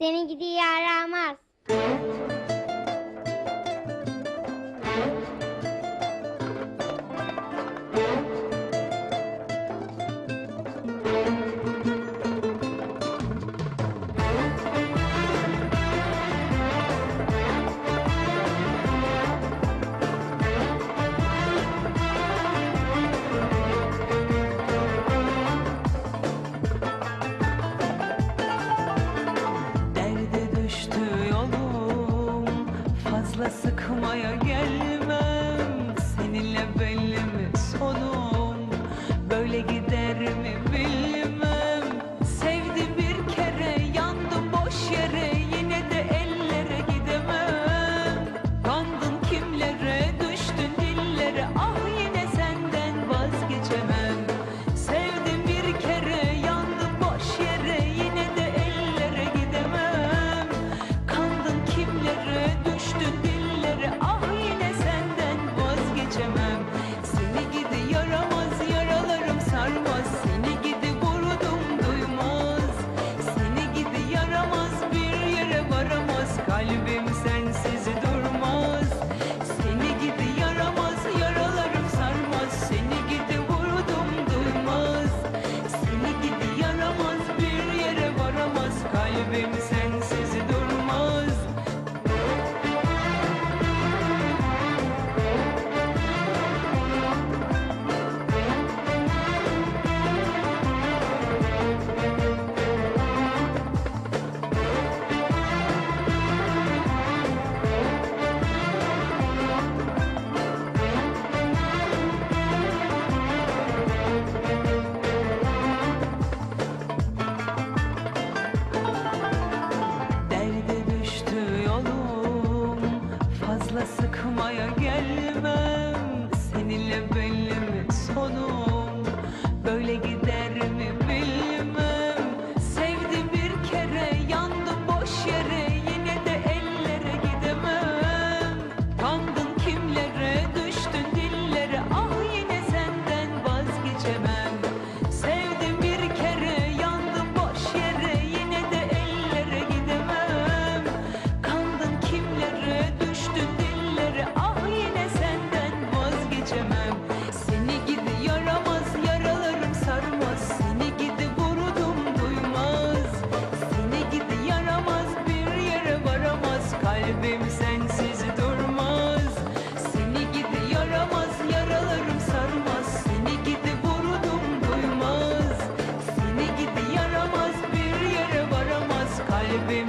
Seni gidi yaramaz. baby, me. My. gel. geçemem. Seni gidi yaramaz yaralarım sarmaz. Seni gidi vurdum duymaz. Seni gidi yaramaz bir yere varamaz. Kalbim sensiz durmaz. Seni gidi yaramaz yaralarım sarmaz. Seni gidi vurdum duymaz. Seni gidi yaramaz bir yere varamaz. Kalbim